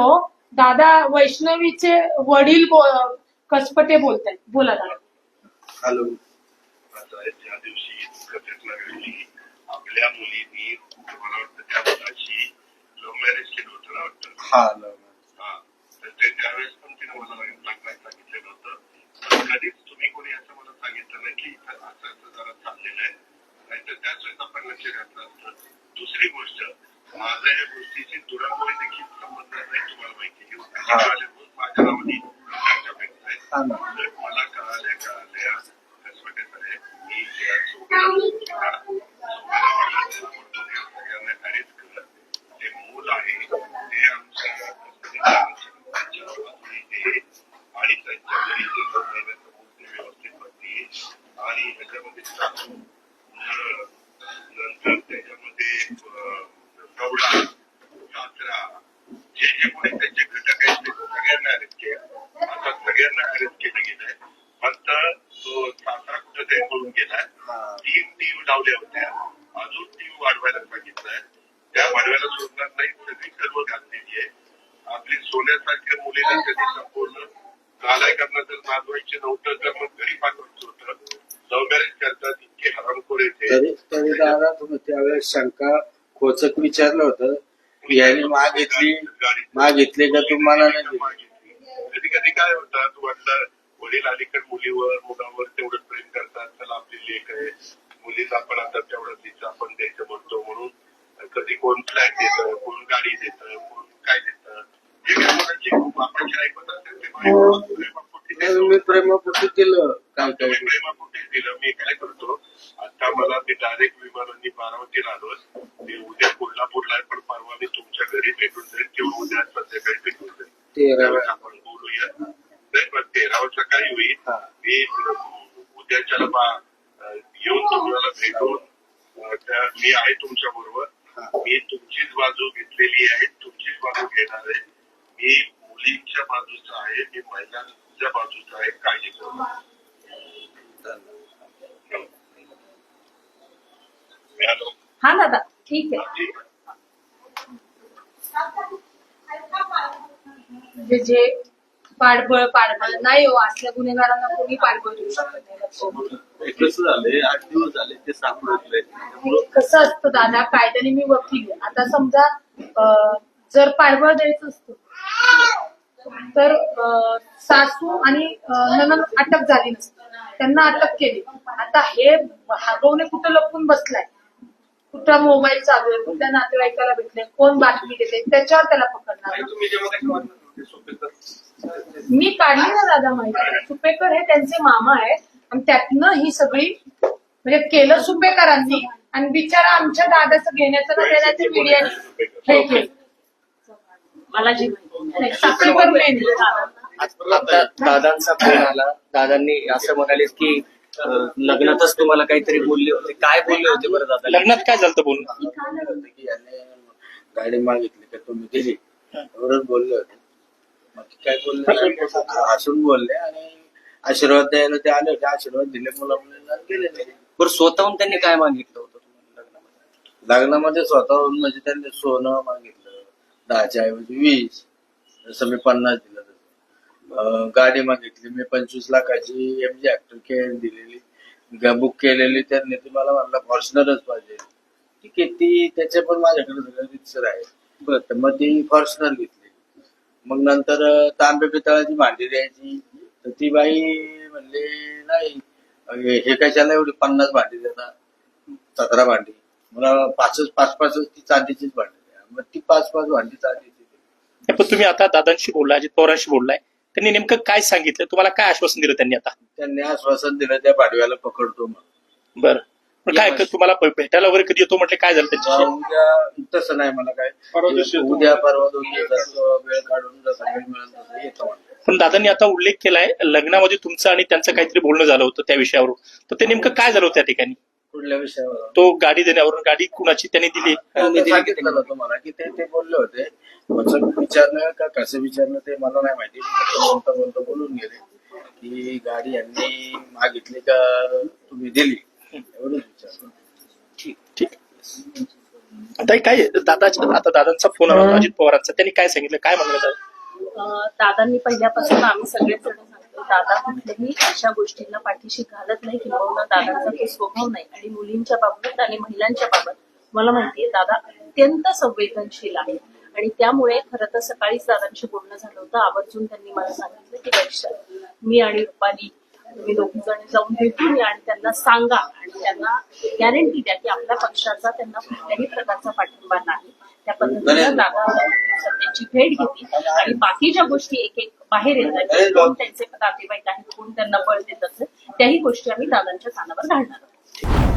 Hello दादा वैष्णवीचे वडील बो- कसपटे बोलतायत. बोला दादा. हॅलो. आता ज्या दिवशी घटना घडली आपल्या मुलीनी मला वाटतं त्या मुलाशी लव्ह मॅरेज केलं होतं ना वाटतं? हा लव हा. तर ते त्यावेळेस पण तिने मला लग्नात सांगितलेलं होतं पण कधीच तुम्ही कोणी असं मला सांगितलं नाही की इथं असं असं जरा चाललेलं आहे. नाहीतर त्याच वेळेस आपण लक्ष घातलं असतं. दुसरी गोष्ट माझा या गोष्टीची दुरामुळे देखील संबंध नाही तुम्हाला माहिती आहे. आल्यामुळे माझ्या नावाने चर्चा भेटत आहे हा ना तर मला कळाल्या कळाल्या कसपटे साहेब की त्या सोबत सगळ्यांना अरेस्ट केलं ते मूल आहे ते आमच्या त्यांच्या बाजूने ते आणि त्यांच्या घरी ते दोन महिन्याचं मूल ते व्यवस्थित बसली आणि ह्याच्यामध्ये सासू मुलं, नंतर त्याच्यामध्ये अं, गवडा सासरा जे जे कोणी त्यांचे घटक आहेत ते सगळ्यांना अरेस्ट केलं आता सगळ्यांना अरेस्ट केलं गेलंय फक्त तो सासरा कुठं तरी पळून गेलाय हा. तीन टीम लावल्या होत्या. अजून टीम वाढवायला सांगितलंय. त्या वाढवायला सोडणार नाही सगळी सर्व घातलेली आहे. आपली सोन्यासारख्या मुलीला त्यांनी संपूर्ण नालायकांना जर नांदवायचे नव्हतं तर मग घरी पाठवायचं होतं. लव्ह मॅरेज करतात इतके हरामखोर येते तरी तरी दादा तुम्ही त्यावेळेस शंका खोचक विचारलं होतं. याने मागितली मागितली का तुम्हाला नाही? कधी कधी काय होतात वडील वडील अलीकडे मुलीवर मुलावर तेवढं प्रेम करतात चला आपली लेख आहे मुलीला आपण आता तेवढं तिचं आपण द्यायचं म्हणतो म्हणून. कधी कोण फ्लॅट देतं कोण गाडी देतं कोण काय देतं. जे काय मुलांची खूप आपण जे ऐकत असेल ते. मी प्रेमापोटी केलं काय काय. तुम्ही प्रेमापोटी दिलं मी काय करतो आता मला मी डायरेक्ट विमानांनी बारामतीला आलो मी उद्या कोल्हापूरला पण परवा मी तुमच्या घरी भेटून जाईल. किंवा उद्या संध्याकाळी भेटून जाईल. तेरा त्यावेळेस आपण बोलूया नाही पण तेरावर सकाळी होईल हा. मी उद्याच्याला बा- अं, येऊन तुम्हाला भेटून अं, त्या- मी आहे तुमच्या बरोबर. मी तुमचीच बाजू घेतलेली आहे तुमचीच बाजू घेणार आहे. मी मुलींच्या बाजूचा आहे मी महिलांच्या बाजूचा आहे काळजी करू हा दादा. ठीक आहे. ठीक आहे. जे पाठबळ पाठबळ. नाही हो असल्या गुन्हेगारांना कोणी पाठबळ देऊ शकत नाही लक्षात कसं झालंय? आठ दिवस झाले ते सापडत नाही त्यामुळं कसं असतं दादा कायद्याने मी वकील आहे. आता समजा अं, जर पाठबळ द्यायचं असतं तर अं, सासू आणि अं, नणंद अटक झाली नसती. त्यांना अटक केली. आता हे हागवणे कुठं लपून बसलाय? कुठं मोबाईल चालू आहे? कुठल्या नातेवाईकाला भेटले कोण बातमी देते त्याच्यावर त्याला पकडणार तुम्ही जेव्हा काही मी काढली ना दादा माहिती. सुपेकर हे त्यांचे मामा आहेत. आणि त्यातनं ही सगळी म्हणजे केलं सुपेकरांनी. आणि बिचारा आमच्या दादाचं घेण्याचं ना देण्याचे मीडियाने हे केलं मला जी माहिती नाही. आता दादांचा फोन आला. दादांनी असं म्हणाले की अं, लग्नातच तुम्हाला काहीतरी बोलले होते. काय बोलले होते बरं दादा लग्नात काय झालं बोलून? होतं की याने गाडी मागितली का तुम्ही दिली. एवढंच बोलले होते. काय बोलले नाही. हसून बोलले आणि आशीर्वाद द्यायला ते आले होते. आशीर्वाद दिले मुला मुलींना गेले ते बरं स्वतःहून त्यांनी काय मागितलं होतं तुम्हाला लग्नामध्ये? लग्नामध्ये स्वतःहून म्हणजे त्यांनी सोनं मागितलं दहाच्या ऐवजी वीस जसं मी पन्नास दिलं तसं. गाडी मागितली मी पंचवीस लाखाची एम जी ऍक्टर केअर दिलेली. बुक केलेली त्यांनी. ती मला म्हणलं फॉर्च्युनरच पाहिजे. ती त्याचे पण माझ्याकडे सगळं रितसर आहे. बरं. तर मग ती फॉर्च्युनर घेतली. मग नंतर तांबे पितळाची भांडी द्यायची. तर ती बाई म्हणली नाही हे कशाला एवढी पन्नास भांडी देतात? सतरा भांडी. मला पाचच पाच पाचच ती चांदीचीच भांडी द्या. मग ती पाच पाच भांडी चांदीची. पण तुम्ही आता दादांशी बोलला अजित पवारांशी बोललाय. त्यांनी नेमकं काय सांगितलं? तुम्हाला काय आश्वासन दिलं त्यांनी आता? त्यांनी आश्वासन दिलं त्या भाडव्याला पकडतो मग बरं. पण काय तुम्हाला भेटायला वगैरे कधी येतो म्हटलं? काय झालं त्यांच्याशी? उद्या तसं नाही मला काय. परवा दिवशी येतो. उद्या परवा दोन दिवसात वेळ काढून जसं वेळ मिळेल तसं येतो म्हणलं. पण दादांनी आता उल्लेख केलाय लग्नामध्ये तुमचं आणि त्यांचं काहीतरी बोलणं झालं होतं त्या विषयावरून. तर ते नेमकं काय झालं होतं त्या ठिकाणी? कुठल्या विषयावर. तो गाडी देण्यावरून गाडी कुणाची त्यांनी दिली? मी सांगितलं ना तुम्हाला की ते ते बोलले होते. कसं विचारलं का कसं विचारलं ते मला नाही माहिती. फक्त बोलता बोलता बोलून गेले की गाडी यांनी मागितली का तुम्ही दिली. ठीक. ठीक आता काय दादाच्या आता दादांचा फोन आला अजित पवारांचा. त्यांनी काय सांगितलं? काय म्हणलं दादा? दादांनी पहिल्यापासून आम्ही सगळेच जण सांगतो दादा कुठल्याही अशा गोष्टींना पाठीशी घालत नाही किंवा दादांचा तो स्वभाव नाही. आणि मुलींच्या बाबतीत आणि महिलांच्या बाबत मला माहितीये दादा अत्यंत संवेदनशील आहे. आणि त्यामुळे खरं तर सकाळीच दादांशी बोलणं झालं होतं. आवर्जून त्यांनी मला सांगितलं की लक्षात मी आणि रुपाली तुम्ही दोघी जण जाऊन भेटून या आणि त्यांना सांगा त्यांना गॅरंटी द्या की आपल्या पक्षाचा त्यांना कुठल्याही प्रकारचा पाठिंबा नाही. त्या पद्धतीनं दादा त्यांची भेट घेतली आणि बाकीच्या गोष्टी एक एक बाहेर येतात कोण त्यांचे नातेवाईक आहेत कोण त्यांना बळ देत असेल त्याही गोष्टी आम्ही दादांच्या कानावर घालणार आहोत.